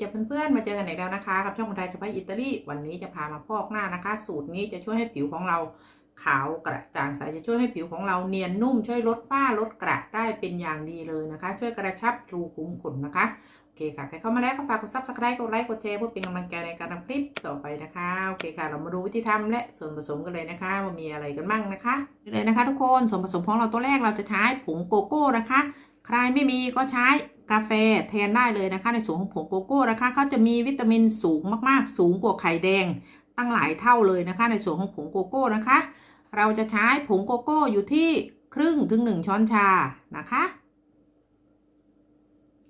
จ้ะเพื่อนๆ มาเจอกันอีกแล้วนะคะกับช่องคนไทยสไปอิตาลี วันนี้จะพามาพอกหน้านะคะ สูตรนี้จะช่วยให้ผิวของเราขาวกระจ่างใสจะช่วยให้ผิวของเราเนียนนุ่ม ช่วยลดฝ้าลดกระได้เป็นอย่างดีเลยนะคะ ช่วยกระชับรูขุมขนนะคะโอเคค่ะใครเข้ามาแล้วก็ฝากกดซับสไครต์กดไลค์กดแชร์เพื่อเป็นกำลังใจในการทำคลิปต่อไปนะคะโอเคค่ะ เรามาดูวิธีทำและส่วนผสมกันเลยนะคะว่ามีอะไรกันบ้างนะคะเลยนะคะ ทุกคนส่วนผสมของเราตัวแรกเราจะใช้ผงโกโก้นะคะ ใครไม่มีก็ใช้ กาแฟแทนได้เลยนะคะ ในส่วนของผงโกโก้นะคะเขาจะมีวิตามินสูงมากๆ สูงกว่าไข่แดง ตั้งหลายเท่าเลยนะคะ ในส่วนของผงโกโก้นะคะ เราจะใช้ผงโกโก้อยู่ที่ครึ่งถึงหนึ่งช้อนชานะคะ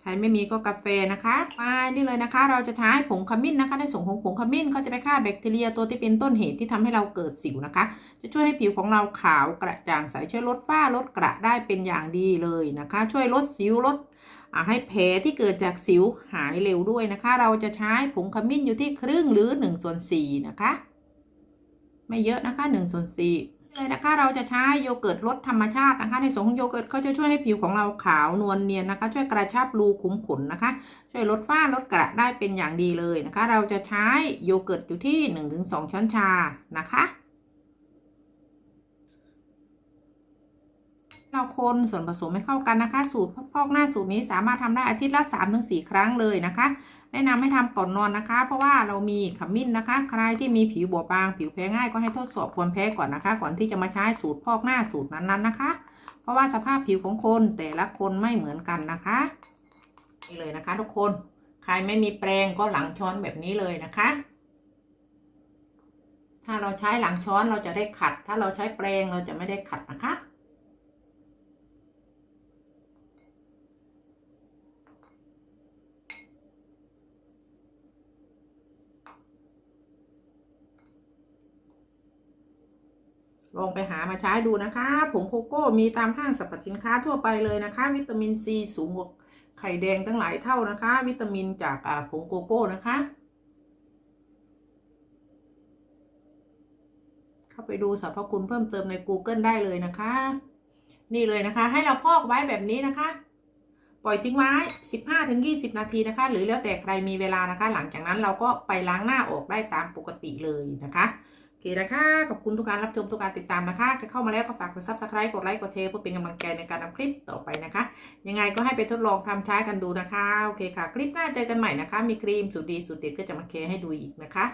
ใช้ไม่มีก็กาแฟนะคะมานี่เลยนะคะ เราจะใช้ผงขมิ้นนะคะ ในส่วนของผงขมิ้นเขาจะไปฆ่าแบคทีเรียตัวที่เป็นต้นเหตุที่ทำให้เราเกิดสิวนะคะ จะช่วยให้ผิวของเราขาวกระจ่างใสช่วยลดฝ้าลดกระได้เป็นอย่างดีเลยนะคะ ช่วยลดสิวลด ให้แผลที่เกิดจากสิวหายเร็วด้วยนะคะ เราจะใช้ผงขมิ้นอยู่ที่ครึ่งหรือ1ส่วน4นะคะ ไม่เยอะนะคะ1ส่วน4เลยนะคะเราจะใช้โยเกิร์ตรสธรรมชาตินะคะ ในส่วนของโยเกิร์ตเขาจะช่วยให้ผิวของเราขาวนวลเนียนนะคะ ช่วยกระชับรูขุมขนนะคะ ช่วยลดฝ้าลดกระได้เป็นอย่างดีเลยนะคะ เราจะใช้โยเกิร์ตอยู่ที่ 1-2 ช้อนชานะคะ เราคนส่วนผสมให้เข้ากันนะคะ สูตรพอกหน้าสูตรนี้สามารถทำได้อาทิตย์ละ3-4ถึงครั้งเลยนะคะ แนะนำให้ทำก่อนนอนนะคะ เพราะว่าเรามีขมิ้นนะคะ ใครที่มีผิวบอบบาง ผิวแพ้ง่ายก็ให้ทดสอบควรแพ้ก่อนนะคะ ก่อนที่จะมาใช้สูตรพอกหน้าสูตรนั้นๆนะคะ เพราะว่าสภาพผิวของคนแต่ละคนไม่เหมือนกันนะคะนี่เลยนะคะ ทุกคนใครไม่มีแปรงก็หลังช้อนแบบนี้เลยนะคะถ้าเราใช้หลังช้อนเราจะได้ขัด ถ้าเราใช้แปรงเราจะไม่ได้ขัดนะคะ ลองไปหามาใช้ดูนะคะ ผงโกโก้มีตามห้างสรรพสินค้าทั่วไปเลยนะคะ วิตามินซีสูงกว่าไข่แดงตั้งหลายเท่านะคะ วิตามินจากผงโกโก้นะคะ เข้าไปดูสรรพคุณเพิ่มเติมใน Google ได้เลยนะคะ นี่เลยนะคะ ให้เราพอกไว้แบบนี้นะคะ ปล่อยทิ้งไว้ 15-20 นาทีนะคะ หรือแล้วแต่ใครมีเวลานะคะ หลังจากนั้นเราก็ไปล้างหน้าออกได้ตามปกติเลยนะคะ โอเคนะคะ ขอบคุณทุกการรับชมทุกการติดตามนะคะ จะเข้ามาแล้วก็ฝากกดซับสไครต์กดไลค์กดแชร์เพื่อเป็นกำลังใจในการทำคลิปต่อไปนะคะ ยังไงก็ให้ไปทดลองทำใช้กันดูนะคะ โอเคค่ะ คลิปหน้าเจอกันใหม่นะคะ มีครีมสูตรดีสูตรเด็ดก็จะมาแชร์ให้ดูอีกนะคะ